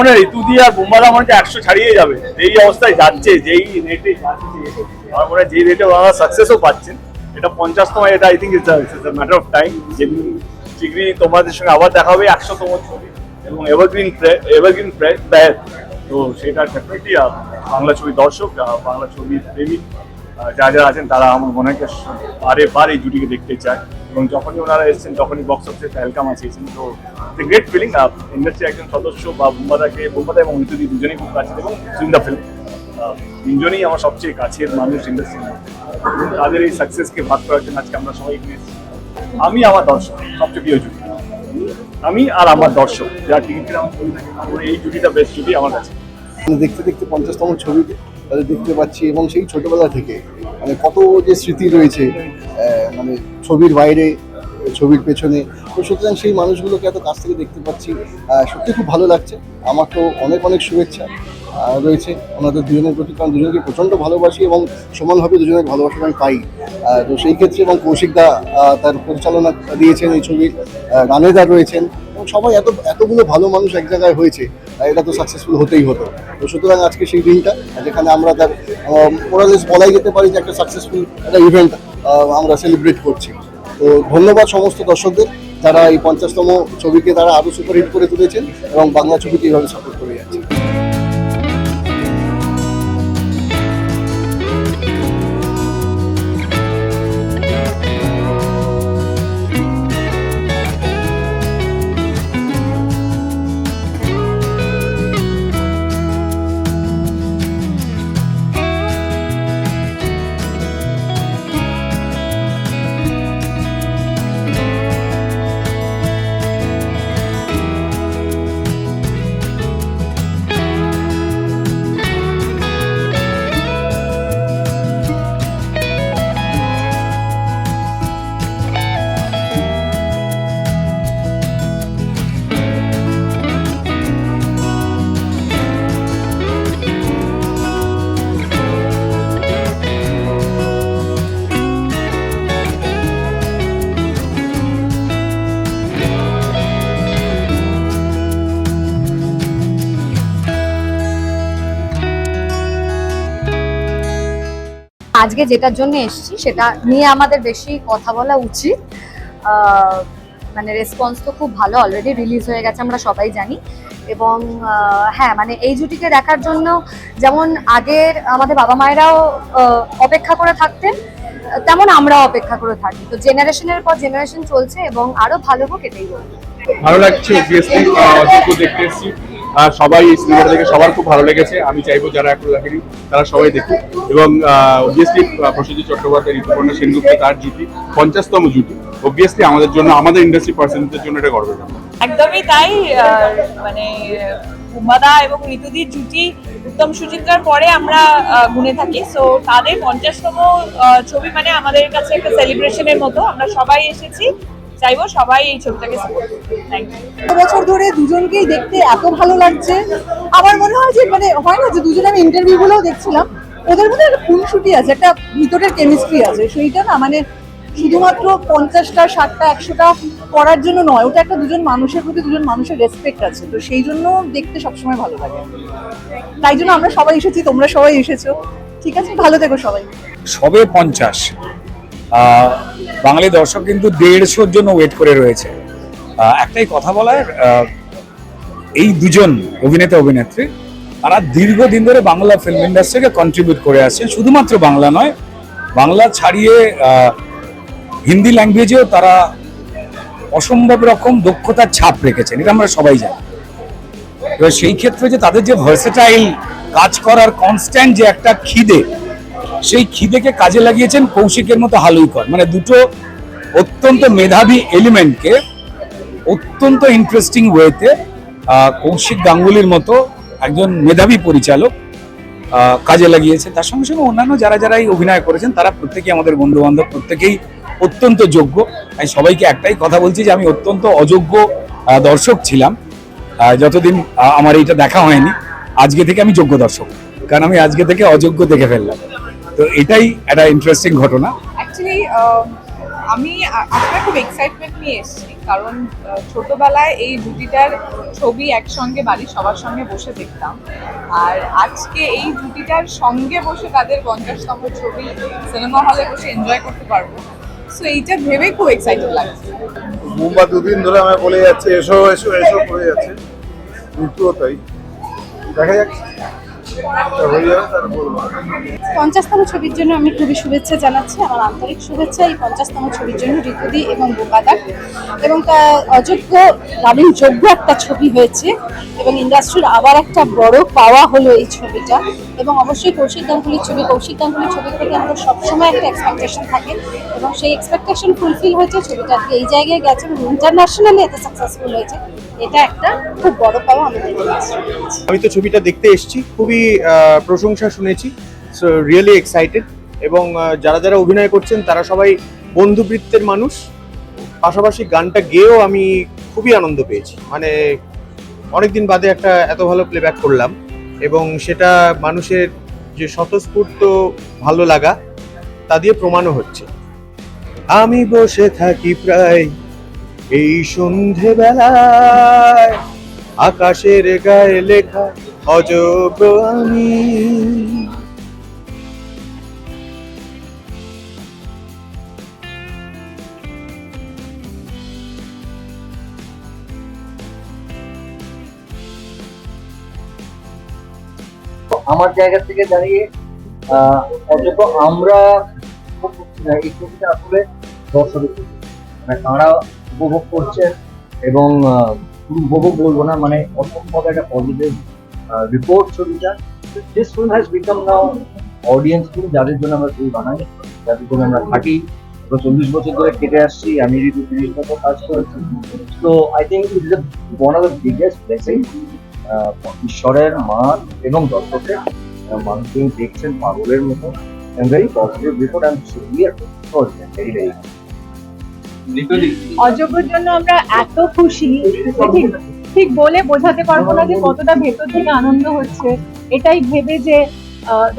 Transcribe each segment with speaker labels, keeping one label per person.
Speaker 1: মনে ঋতু দিয়ে আর বোম্বাদা মনে একশো ছাড়িয়ে যাবে। যেই অবস্থায় যাচ্ছে, যেই রেটে যাচ্ছে আমার মনে হয় যেই রেটে ওনারা সাকসেসও পাচ্ছেন, এটা পঞ্চাশতম এটা I think it's matter of time যেদিন শীঘ্রই তোমাদের সঙ্গে আবার দেখা হবে একশোতম ছবি এবং এভারগ্রিন এভারগ্রিন প্রায় তো সেটা ডেফিনেটলি বাংলা ছবি দর্শক বাংলা ছবি প্রেমিক যারা যারা আছেন তারা আমার মনে হয় বারে বার এই জুটিকে দেখতে চায়। এবং যখনই ওনারা এসেছেন, তখনই বক্স অফিসে ওয়েলকাম আছিয়েছেন তো গ্রেট ফিলিং ইন্ডাস্ট্রি একজন সদস্য বা বুম্বাদাকে বুম্বাদা এবং ঋতুদি দুজনেই খুব কাছে এবং সুন্দর ফিল্ম তিনজনেই আমার সবচেয়ে কাছের মানুষ ইন্ডাস্ট্রির মধ্যে। তাদের এই সাকসেসকে ভাগ করার জন্য আজকে আমরা সবাই এসেছি। আমি আমার দর্শক, সবচেয়ে প্রিয় জুটি। আমি আর আমার দর্শক, যারা টিকিট কিনে এই জুটিটা বেস্ট জুটি আমার কাছে।
Speaker 2: মানে দেখতে দেখতে পঞ্চাশতম ছবিতে তাদের দেখতে পাচ্ছি এবং সেই ছোটবেলা থেকে মানে কত যে স্মৃতি রয়েছে মানে ছবির বাইরে ছবির পেছনে। তো সুতরাং সেই মানুষগুলোকে এত কাছ থেকে দেখতে পাচ্ছি সত্যি খুব ভালো লাগছে। আমার তো অনেক অনেক শুভেচ্ছা রয়েছে। ওনাদের দুজনের প্রতি কারণ দুজনকে প্রচণ্ড ভালোবাসি এবং সমানভাবে দুজনের ভালোবাসা আমি পাই। তো সেই ক্ষেত্রে এবং কৌশিকদা তার পরিচালনা দিয়েছেন এই ছবির আহ, রানেদার রয়েছেন। এবং সবাই এত এতগুলো ভালো মানুষ এক জায়গায় হয়েছে এটা তো সাকসেসফুল হতেই হতো। তো সুতরাং আজকে সেই দিনটা, যেখানে আমরা তার মোরালেস বলাই যেতে পারি যে একটা সাকসেসফুল একটা ইভেন্ট আমরা সেলিব্রেট করছি। তো ধন্যবাদ সমস্ত দর্শকদের, যারা এই পঞ্চাশতম ছবিকে তারা আরও সুপারহিট করে তুলেছেন এবং বাংলা ছবিকে এইভাবে সাপোর্ট
Speaker 3: আজকে যেটার জন্য এসেছি, সেটা নিয়ে আমাদের বেশি কথা বলা উচিত। মানে রেসপন্স তো খুব ভালো অলরেডি রিলিজ হয়ে গেছে, আমরা সবাই জানি। এবং হ্যাঁ মানে এই জুটিকে দেখার জন্য যেমন আগের আমাদের বাবা মায়েরাও অপেক্ষা করে থাকতেন, তেমন আমরাও অপেক্ষা করে থাকি। তো জেনারেশনের পর জেনারেশন চলছে এবং আরও ভালো হোক এটাই
Speaker 4: ভালো লাগছে সবাই এই সিনেমাটা দেখে সবার খুব ভালো লেগেছে। আমি চাইব যারা এখনও দেখেনি, তারা সবাই দেখুক। এবং অবভিয়াসলি প্রসেনজিৎ চট্টোপাধ্যায়, ঋতুপর্ণা সেনগুপ্ত তার জুটি, পঞ্চাশতম জুটি। অবভিয়াসলি আমাদের জন্য, আমাদের ইন্ডাস্ট্রি পার্সনদের জন্য এটা গর্বের
Speaker 5: একদমই তাই মানে উমাদা এবং ঋতুদির জুটি উত্তম সুচিত্রার পরে আমরা গুনে থাকি। সো তাদের পঞ্চাশতম ছবি মানে আমাদের কাছে একটা সেলিব্রেশনের মতো। আমরা সবাই এসেছি। চাইব সবাই এই ছবিটাকে
Speaker 6: বছর ধরে দুজনকেই দেখতে এত ভালো লাগছে। আমার মনে হয় যে মানে হয় না যে দুজনে আমি ইন্টারভিউ গুলোও দেখছিলাম। ওদের মধ্যে একটা খুনসুটি আছে একটা ভিতরের কেমিস্ট্রি আছে। সেইটা না মানে শুধুমাত্র পঞ্চাশটা ষাটটা একশোটা করার জন্য নয় ওটা একটা দুজন মানুষের প্রতি দুজন মানুষের রেসপেক্ট আছে। তো সেই জন্য দেখতে সবসময় ভালো লাগে। তাই জন্য আমরা সবাই এসেছি তোমরা সবাই এসেছ। ঠিক আছে ভালো থেকো সবাই।
Speaker 7: সবে পঞ্চাশ। বাঙালি দর্শক কিন্তু দেড়শোর জন্য ওয়েট করে রয়েছে। একটাই কথা বলার এই দুজন অভিনেতা, অভিনেত্রী, তারা দীর্ঘদিন ধরে বাংলা ফিল্ম ইন্ডাস্ট্রিকে কন্ট্রিবিউট করে আসছেন। শুধুমাত্র বাংলা নয়, বাংলা ছাড়িয়ে হিন্দি ল্যাঙ্গুয়েজেও তারা অসম্ভব রকম দক্ষতার ছাপ রেখেছেন। এটা আমরা সবাই জানি। এবার সেই ক্ষেত্রে যে তাদের যে ভার্সেটাইল কাজ করার কনস্ট্যান্ট যে একটা খিদে সেই খিদেকে কাজে লাগিয়েছেন কৌশিকের মতো হালুইকর। মানে দুটো অত্যন্ত মেধাবী এলিমেন্টকে অত্যন্ত ইন্টারেস্টিং ওয়েতে কৌশিক গাঙ্গুলির মতো একজন মেধাবী পরিচালক কাজে লাগিয়েছে। তার সঙ্গে সঙ্গে অন্যান্য যারা যারা এই অভিনয় করেছেন, তারা প্রত্যেকেই আমাদের বন্ধু বান্ধব প্রত্যেকেই অত্যন্ত যোগ্য। আমি সবাইকে একটাই কথা বলছি যে, আমি অত্যন্ত অযোগ্য দর্শক ছিলাম। যতদিন আমার এইটা দেখা হয়নি, আজকে থেকে আমি যোগ্য দর্শক। কারণ আমি আজকে থেকে অযোগ্য দেখে ফেললাম। তো এটাই একটা ইন্টারেস্টিং ঘটনা।
Speaker 6: অ্যাকচুয়ালি
Speaker 8: আমি আ- আজকে খুব এক্সাইটমেন্ট নিয়ে এসেছি। কারণ ছোটবেলায় এই জুটিটার ছবি একসঙ্গে বাড়ির সবার সঙ্গে বসে দেখতাম। আর আজকে এই জুটিটার সঙ্গে বসে তাদের পঞ্চাশতম ছবি সিনেমা হলে বসে এনজয় করতে পারব। সো এইটা ভেবে খুব এক্সাইটেড লাগছে।
Speaker 9: মুম্বা দুদিন ধরে আমার বলে যাচ্ছে এসো এসো এসো করে যাচ্ছে। তাই। দেখা যাক।
Speaker 10: পঞ্চাশতম ছবির জন্য আমি খুবই শুভেচ্ছা জানাচ্ছি, আমার আন্তরিক শুভেচ্ছা। এই পঞ্চাশতম ছবির জন্য ঋতুদি এবং বোকাদা এবং তা অযোগ্য দারুণ যোগ্য একটা ছবি হয়েছে এবং ইন্ডাস্ট্রির আবার একটা বড় পাওয়া হলো এই ছবিটা। এবং অবশ্যই কৌশিক গাঙ্গুলির ছবি, কৌশিক গাঙ্গুলির ছবি থেকে আমাদের সবসময় একটা এক্সপেকটেশন থাকে এবং সেই এক্সপেকটেশন ফুলফিল হয়েছে। ছবিটা এই জায়গায় গেছে এবং ইন্টারন্যাশনালি এত সাকসেসফুল হয়েছে। এটা একটা খুব বড় পাওয়া আমাদের ইন্ডাস্ট্রি
Speaker 11: আমি তো ছবিটা দেখতে এসেছি, খুবই প্রশংসা শুনেছি সো রিয়েলি এক্সাইটেড এবং যারা যারা অভিনয় করছেন, তারা সবাই বন্ধুবৃত্তের মানুষ। পাশাপাশি গানটা গেয়েও আমি খুবই আনন্দ পেয়েছি। মানে অনেকদিন বাদে একটা এত ভালো প্লেব্যাক করলাম। এবং সেটা মানুষের যে স্বতঃস্ফূর্ত ভালো লাগা, তা দিয়ে প্রমাণও হচ্ছে। আমি বসে থাকি প্রায় এই সন্ধেবেলায় আকাশের গায়ে লেখা অযোগ্য আমি
Speaker 12: আমার জায়গা থেকে দাঁড়িয়ে আহ, আমরা আসলে দর্শকের ছবি। মানে তারা উপভোগ করছেন এবং উপভোগ বলব না মানে অসম্ভব একটা পজিটিভ রিপোর্ট ছবিটা। This film has become now audience film যাদের জন্য আমরা ছবি বানাই, যাদের জন্য আমরা থাকি। চল্লিশ বছর ধরে কেটে আসছি, আমি ঋতু তিরিশ বছর কাজ করেছি। তো I think it is one of the biggest blessing ঈশ্বরের মান এবং দর্শকের তিনি দেখছেন পাগলের মতো। Very positive report severe very very
Speaker 13: অযোগ্যর জন্য আমরা এত খুশি, ঠিক ঠিক বলে বোঝাতে পারব না যে কতটা ভেতর থেকে আনন্দ হচ্ছে। এটাই ভেবে যে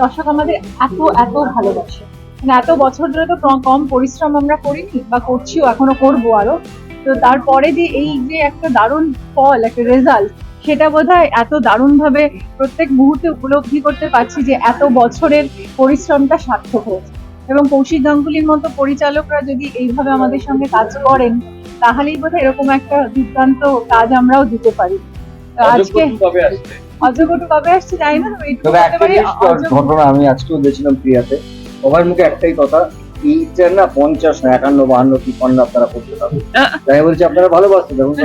Speaker 13: দর্শক আমাদের এত এত ভালোবাসে। মানে এত বছর ধরে তো কম পরিশ্রম আমরা করিনি বা করছিও, এখনও করব আরও। তো তারপরে যে এই যে একটা দারুণ ফল, একটা রেজাল্ট সেটা বোধহয় এত দারুণ ভাবে প্রত্যেক মুহূর্তে উপলব্ধি করতে পারছি যে এত বছরের পরিশ্রমটা সার্থক হয়েছে। এবং কৌশিক গাঙ্গুলির মতো পরিচালকরা যদি এইভাবে আমাদের সঙ্গে কাজ করেন তাহলেই বোধহয় এরকম একটা দুর্দান্ত কাজ আমরাও দিতে পারি। আজকে
Speaker 12: কবে
Speaker 13: কবে আসছে জানি না? তবে
Speaker 12: ঘটনা আমি আজকেও গেছিলাম প্রিয়াতে সবার মুখে একটাই কথা না পঞ্চাশ না একান্ন বাহান্ন তিপ্পান্ন আপনারা করতে পারবেন। তাই বলছি আপনারা ভালোবাসতে দেখুন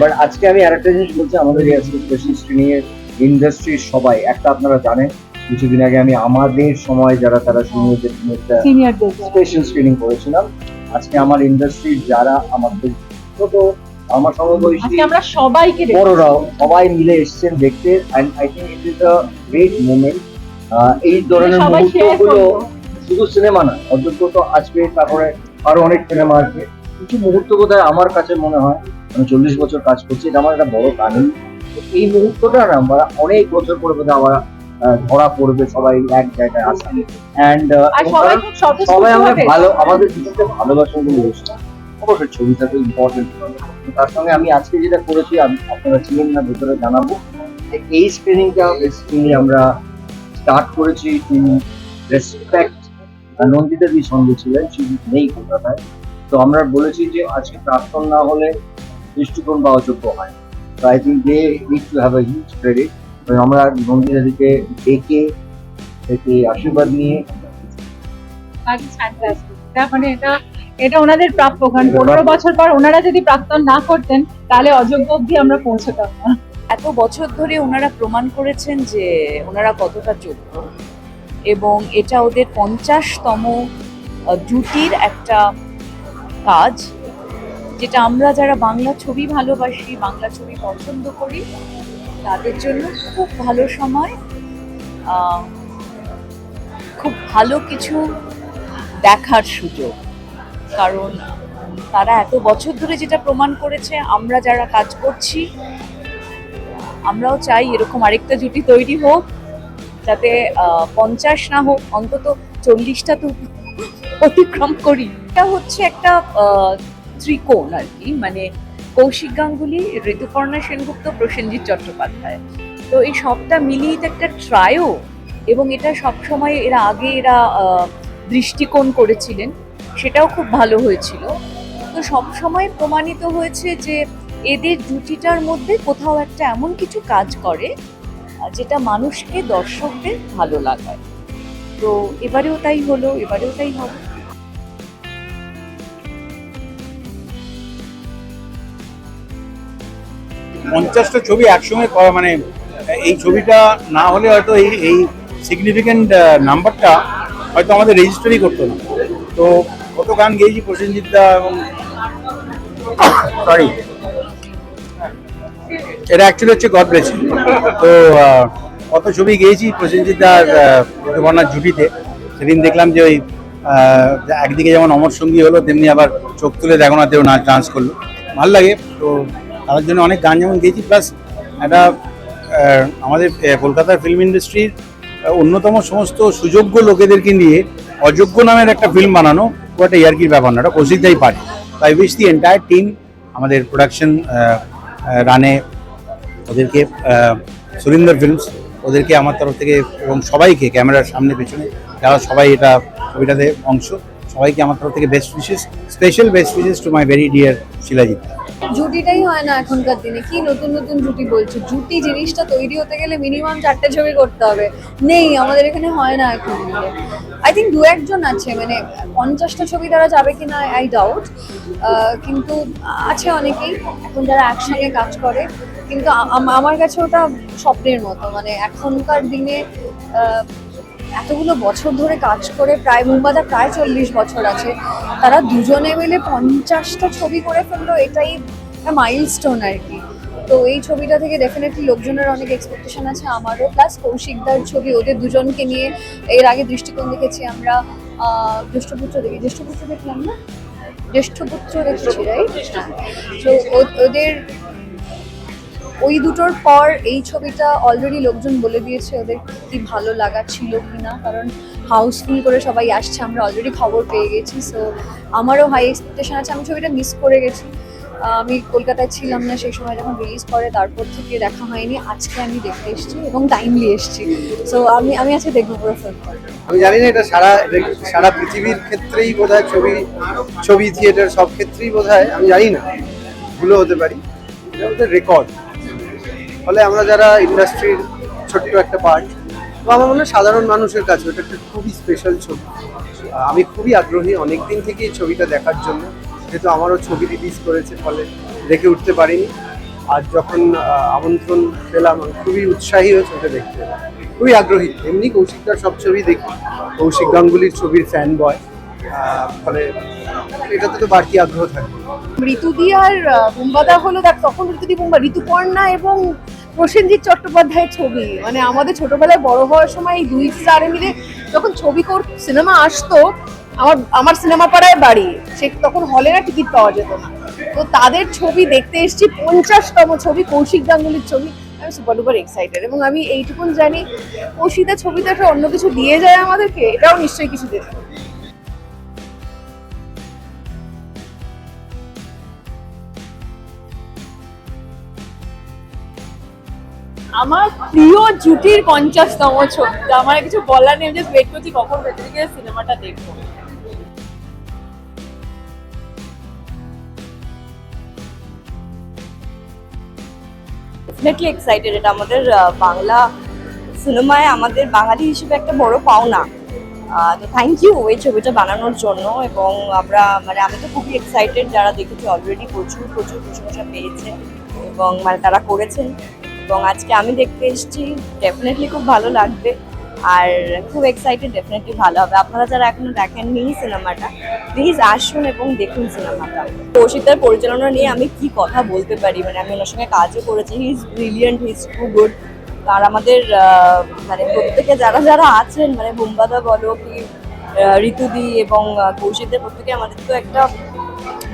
Speaker 12: বাট আজকে আমি আরেকটা জিনিস বলছি আমাদের স্পেশাল স্ক্রিনিং এর ইন্ডাস্ট্রির সবাই একটা আপনারা জানেন কিছুদিন আগে আমি আমাদের সময় যারা তারা সিনিয়রদের একটা স্পেশাল স্ক্রিনিং করেছিলাম আজকে আমার ইন্ডাস্ট্রির যারা আমাদের ছোট আমার সমবয়সী
Speaker 13: আমরা সবাইকে
Speaker 12: বড়রাও সবাই মিলে এসেছেন দেখতে I it is a great moment এই ধরনের মুহূর্তগুলো শুধু সিনেমা না অযোগ্য তো আসবে তারপরে আরও অনেক সিনেমা আসবে কিছু মুহূর্ত বোধহয় আমার কাছে মনে হয় আমি চল্লিশ বছর কাজ করছি এটা আমার একটা বড় কাহিনী। তো এই মুহূর্তটা না আমরা অনেক বছর পরে বোধহয় আমরা আহ, ধরা পড়বে সবাই এক জায়গায় আসা অ্যান্ড
Speaker 13: সবাই
Speaker 12: আমরা ভালো আমাদের দুজনকে ভালোবাসা বলে অবশ্যই ছবিটা তো ইম্পর্টেন্ট তার সঙ্গে আমি আজকে যেটা করেছি আমি আপনারা ছিলেন না ভেতরে জানাব। এই স্ক্রিনিংটা বেসিক্যালি আমরা স্টার্ট করেছি তিনি রেসপেক্ট নন্দিতা দি সঙ্গে ছিলেন তিনি নেই কলকাতায়। তো আমরা বলেছি যে আজকে প্রাক্তন না হলে দৃষ্টিকোণ বা অযোগ্য হয়। তো I think they need to have a huge credit আমরা নন্দিতা দিকে ডেকে থেকে আশীর্বাদ নিয়ে
Speaker 13: মানে এটা এটা ওনাদের প্রাপ্য কারণ পনেরো বছর পর ওনারা যদি প্রাক্তন না করতেন তাহলে অযোগ্য অব্দি আমরা পৌঁছতাম। না
Speaker 8: এত বছর ধরে ওনারা প্রমাণ করেছেন যে ওনারা কতটা যোগ্য। এবং এটা ওদের পঞ্চাশতম জুটির একটা কাজ যেটা আমরা যারা বাংলা ছবি ভালোবাসি বাংলা ছবি পছন্দ করি তাদের জন্য খুব ভালো সময় খুব ভালো কিছু দেখার সুযোগ। কারণ তারা এত বছর ধরে যেটা প্রমাণ করেছে, আমরা যারা কাজ করছি, আমরাও চাই এরকম আরেকটা জুটি তৈরি হোক, যাতে পঞ্চাশ না হোক, অন্তত চল্লিশটা তো অতিক্রম করি। এটা হচ্ছে একটা ত্রিকোণ আর কি মানে কৌশিক গাঙ্গুলি, ঋতুপর্ণা সেনগুপ্ত, প্রসেনজিৎ চট্টোপাধ্যায়। তো এই সবটা মিলিয়ে তো একটা ট্রায়ও এবং এটা সবসময় এরা আগে এরা দৃষ্টিকোণ করেছিলেন। সেটাও খুব ভালো হয়েছিল। তো সবসময় প্রমাণিত হয়েছে যে এদের জুটিটার মধ্যে কোথাও একটা এমন কিছু কাজ করে, যেটা মানুষকে দর্শকদের ভালো লাগায়। তো এবারেও তাই হলো, এবারেও তাই হবে।
Speaker 14: পঞ্চাশটা ছবি একসঙ্গে করা মানে এই ছবিটা না হলে হয়তো এই এই সিগনিফিক্যান্ট নাম্বারটা হয়তো আমাদের রেজিস্টারই করতো না। তো কত গান গেয়েছি প্রসেনজিৎ দা এবং সরি এটা অ্যাকচুয়ালি হচ্ছে গড ব্লেসিং তো কত ছবি গেয়েছি প্রসেনজিৎ দার ঋতুপর্ণার জুটিতে। সেদিন দেখলাম যে ওই একদিকে যেমন অমর সঙ্গী হলো, তেমনি আবার চোখ তুলে দেখো না, তেও নাচ ডান্স করল। ভালো লাগে, তো তাদের জন্য অনেক গান যেমন গেয়েছি প্লাস একটা আমাদের কলকাতার ফিল্ম ইন্ডাস্ট্রির অন্যতম সমস্ত সুযোগ্য লোকেদেরকে নিয়ে অযোগ্য নামের একটা ফিল্ম বানানো খুব একটা ইয়ার্কির ব্যাপার না, ওটা কৌশিকদাই পারে। তো I wish the entire team আমাদের প্রোডাকশন রানে, ওদেরকে সুরিন্দর ফিল্মস ওদেরকে আমার তরফ থেকে এবং সবাইকে ক্যামেরার সামনে, পেছনে, যারা সবাই এটা ছবিটাতে অংশ, সবাইকে আমার তরফ থেকে best wishes special best wishes to my very dear Shilajit
Speaker 15: জুটিটাই হয় না এখনকার দিনে। কি নতুন নতুন জুটি বলছো? জুটি জিনিসটা তৈরি হতে গেলে মিনিমাম চারটে ছবি করতে হবে। নেই, আমাদের এখানে হয় না এখন। আই থিঙ্ক দু একজন আছে মানে পঞ্চাশটা ছবি তারা যাবে কি না আই ডাউট কিন্তু আছে অনেকেই, এখন যারা একসঙ্গে কাজ করে। কিন্তু আমার কাছে ওটা স্বপ্নের মতো। মানে এখনকার দিনে এতগুলো বছর ধরে কাজ করে প্রায় মুম্বাদা প্রায় চল্লিশ বছর আছে। তারা দুজনে মিলে পঞ্চাশটা ছবি করে ফেলল এটাই মাইলস্টোন আর কি। তো এই ছবিটা থেকে ডেফিনেটলি লোকজনের অনেক এক্সপেকটেশন আছে আমারও। প্লাস কৌশিকদার ছবি ওদের দুজনকে নিয়ে এর আগে দৃষ্টিকোণ দেখেছি আমরা। জ্যেষ্ঠপুত্র দেখি জ্যেষ্ঠপুত্র দেখলাম না? জ্যেষ্ঠপুত্র দেখেছি রাইট তো ওদের ওই দুটোর পর এই ছবিটা অলরেডি লোকজন বলে দিয়েছে ওদের কি ভালো লাগা ছিল কিনা কারণ হাউসফুল করে সবাই আসছে, আমরা অলরেডি খবর পেয়ে গেছি সো আমারও হাই এক্সপেকটেশন আছে, আমি ছবিটা মিস করে গেছি। আমি কলকাতায় ছিলাম না, সেই সময় যখন রিলিজ করে, তারপর থেকে দেখা হয়নি, আজকে আমি দেখতে এসেছি এবং টাইমলি এসেছি। সো আমি আমি আজকে দেখব পুরো ফিল্মটা
Speaker 11: আমি জানি না, এটা সারা সারা পৃথিবীর ক্ষেত্রেই বোধ ছবি ছবি থিয়েটার সব ক্ষেত্রেই বোধ আমি জানি না, ভুলও হতে পারি। এটা রেকর্ড ফলে আমরা যারা ইন্ডাস্ট্রির ছোট্ট একটা পার্ট তো আমার মনে হয় সাধারণ মানুষের কাছে ওটা একটা খুবই স্পেশাল ছবি। আমি খুবই আগ্রহী অনেক দিন থেকে এই ছবিটা দেখার জন্য। যেহেতু আমারও ছবি রিলিজ করেছে, ফলে দেখে উঠতে পারিনি। আর যখন আমন্ত্রণ পেলাম খুবই উৎসাহী হয়ে ছবিটা দেখতে এলাম। খুবই আগ্রহী। এমনি কৌশিকদার সব ছবি দেখি। কৌশিক গাঙ্গুলির ছবির ফ্যান বয় ফলে এটাতে তো বাড়তি আগ্রহ থাকবে
Speaker 16: ঋতুদি আর বুম্বাদা হলো, দেখ, তখন ঋতুদি বুম্বা ঋতুপর্ণা এবং প্রসেনজিৎ চট্টোপাধ্যায়ের ছবি মানে আমাদের ছোটবেলায় বড় হওয়ার সময় এই দুই স্টারে মিলে যখন ছবি কর সিনেমা আসতো, আমার আমার সিনেমা পাড়ায় বাড়ি, সে তখন হলে না টিকিট পাওয়া যেত না। তো তাদের ছবি দেখতে এসেছি, পঞ্চাশতম ছবি, কৌশিক গাঙ্গুলির ছবি। আমি সুপার ডুপার এক্সাইটেড এবং আমি এইটুকুন জানি কৌশিকদা ছবিতে একটা অন্য কিছু দিয়ে যায় আমাদেরকে, এটাও নিশ্চয়ই কিছু দেবে
Speaker 8: আমার প্রিয় জুটির পঞ্চাশতম ছবি। তো আমার কিছু বলার নেই জাস্ট ওয়েট করছি কখন ভেতরে গিয়ে সিনেমাটা দেখব।
Speaker 17: ডেফিনেটলি এক্সাইটেড এটা আমাদের বাংলা সিনেমায় আমাদের বাঙালি হিসেবে একটা বড় পাওনা। তো থ্যাংক ইউ এই ছবিটা বানানোর জন্য এবং আমরা মানে আমি তো খুবই এক্সাইটেড যারা দেখেছি অলরেডি প্রচুর প্রচুর প্রশংসা পেয়েছে এবং মানে তারা করেছেন। এবং আজকে আমি দেখতে এসেছি ডেফিনেটলি খুব ভালো লাগবে আর খুব এক্সাইটেড ডেফিনেটলি ভালো হবে। আপনারা যারা এখনও দেখেননি সিনেমাটা প্লিজ আসুন এবং দেখুন সিনেমাটা। কৌশিকদার পরিচালনা নিয়ে আমি কি কথা বলতে পারি? মানে আমি ওনার সঙ্গে কাজও করেছি। He is brilliant he is too good আর আমাদের মানে প্রত্যেকে যারা যারা আছেন মানে বুম্বাদা বলো কি ঋতুদি এবং কৌশিকদের প্রত্যেকে আমাদের তো একটা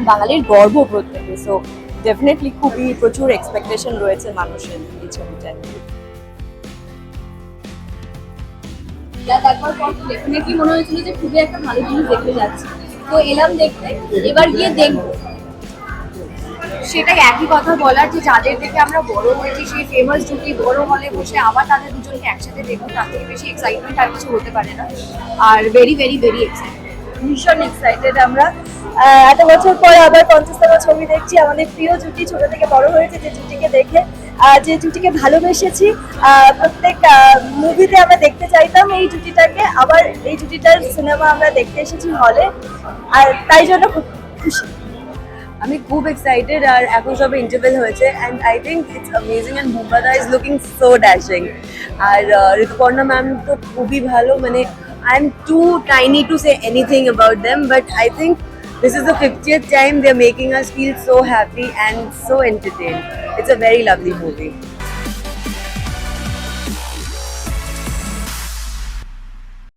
Speaker 17: বাঙালির গর্ব প্রত্যেকে। সো ডেফিনেটলি খুবই প্রচুর এক্সপেকটেশন রয়েছে মানুষের। এই ছবিটায়
Speaker 18: যা একবার পর দেখে কি মনে হয়েছিল যে খুবই একটা ভালো জিনিস দেখতে তো এলাম দেখতে, এবার গিয়ে দেখব।
Speaker 15: একই কথা বলার যে যাদের আমরা বড় হয়েছি, সেই ফেমাস বড় হলে বসে আবার তাদের দুজনকে একসাথে দেখব বেশি এক্সাইটমেন্ট আর কিছু হতে পারে না। আর ভেরি ভেরি ভেরি এক্সাইটেড
Speaker 17: ভীষণ এক্সাইটেড আমরা। এত বছর পর আবার পঞ্চাশতম ছবি দেখছি। আমাদের প্রিয় জুটি ছোট থেকে বড় হয়েছে যে জুটিকে দেখে। যে জুটিকে ভালোবেসেছি প্রত্যেক মুভিতে আমরা দেখতে চাইতাম এই জুটিটাকে। আবার এই জুটিটার সিনেমা আমরা দেখতে এসেছি হলে আর তাই জন্য খুব খুশি।
Speaker 19: আমি খুব এক্সাইটেড আর এখন সবে ইন্টারভেল হয়েছে। And I think it's amazing and বুম্বাদা is looking so dashing আর ঋতুপর্ণা ম্যাম তো খুবই ভালো। মানে I'm too tiny to say anything about them, but I think this is the 50th time they're making us feel so happy and so entertained. It's a very lovely movie.